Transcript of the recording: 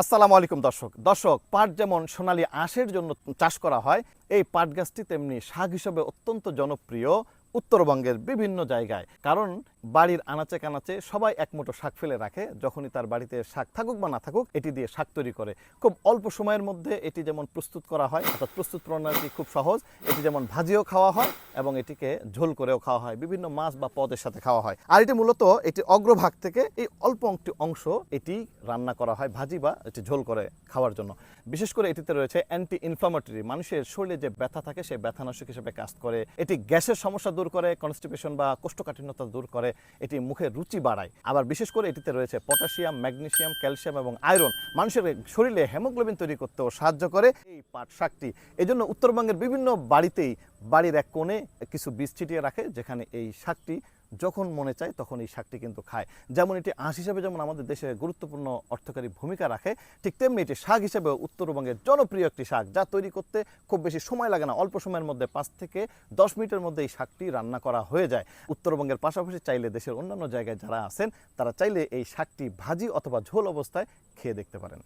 আসসালামু আলাইকুম দর্শক। দর্শক, পাট যেমন সোনালী আঁশের জন্য চাষ করা হয়, এই পাট গাছটি তেমনি শাক হিসেবে অত্যন্ত জনপ্রিয় উত্তরবঙ্গের বিভিন্ন জায়গায়। কারণ বাড়ির আনাচে কানাচে সবাই এক মুঠো শাক ফেলে রাখে, যখনই তার বাড়িতে শাক থাকুক বা না থাকুক, এটি দিয়ে শাক তৈরি করে। খুব অল্প সময়ের মধ্যে এটি যেমন প্রস্তুত করা হয়, অর্থাৎ প্রস্তুত প্রণালী খুব সহজ, এটি যেমন ভাজিও খাওয়া হয় এবং এটিকে ঝোল করেও খাওয়া হয়। বিভিন্ন মাছ বা পদের সাথে খাওয়া হয়। আর এটি মূলত এটি অগ্রভাগ থেকে এই অল্প একটি অংশ এটি রান্না করা হয় ভাজি বা এটি ঝোল করে খাওয়ার জন্য। বিশেষ করে এটিতে রয়েছে অ্যান্টি ইনফ্লামেটরি মানুষের শরীরে যে ব্যথা থাকে সেই ব্যথানাশক হিসেবে কাজ করে। এটি গ্যাসের সমস্যা দূর করে কনস্টিপেশন বা কোষ্ঠকাঠিন্যতা দূর করে। এটি মুখের রুচি বাড়ায়। আবার বিশেষ করে এটিতে রয়েছে পটাশিয়াম ম্যাগনেসিয়াম ক্যালসিয়াম এবং আয়রন মানুষের শরীরে হেমোগ্লোবিন তৈরি করতেও সাহায্য করে এই পাট শাকটি। এই জন্য উত্তরবঙ্গের বিভিন্ন বাড়িতেই বাড়ির এক কোণে কিছু বীজ ছিটিয়ে রাখে, যেখানে এই শাকটি যখন মনে চায় তখন এই শাকটি কিন্তু খায়। যেমন এটি আঁশ হিসেবে যেমন আমাদের দেশে গুরুত্বপূর্ণ অর্থকারী ভূমিকা রাখে, ঠিক তেমনি এটি শাক হিসেবে উত্তরবঙ্গের জনপ্রিয় একটি শাক, যা তৈরি করতে খুব বেশি সময় লাগে না। অল্প সময়ের মধ্যে পাঁচ থেকে দশ মিনিটের মধ্যে এই শাকটি রান্না করা হয়ে যায়। উত্তরবঙ্গের পাশাপাশি চাইলে দেশের অন্যান্য জায়গায় যারা আছেন, তারা চাইলে এই শাকটি ভাজি অথবা ঝোল অবস্থায় খেয়ে দেখতে পারেন।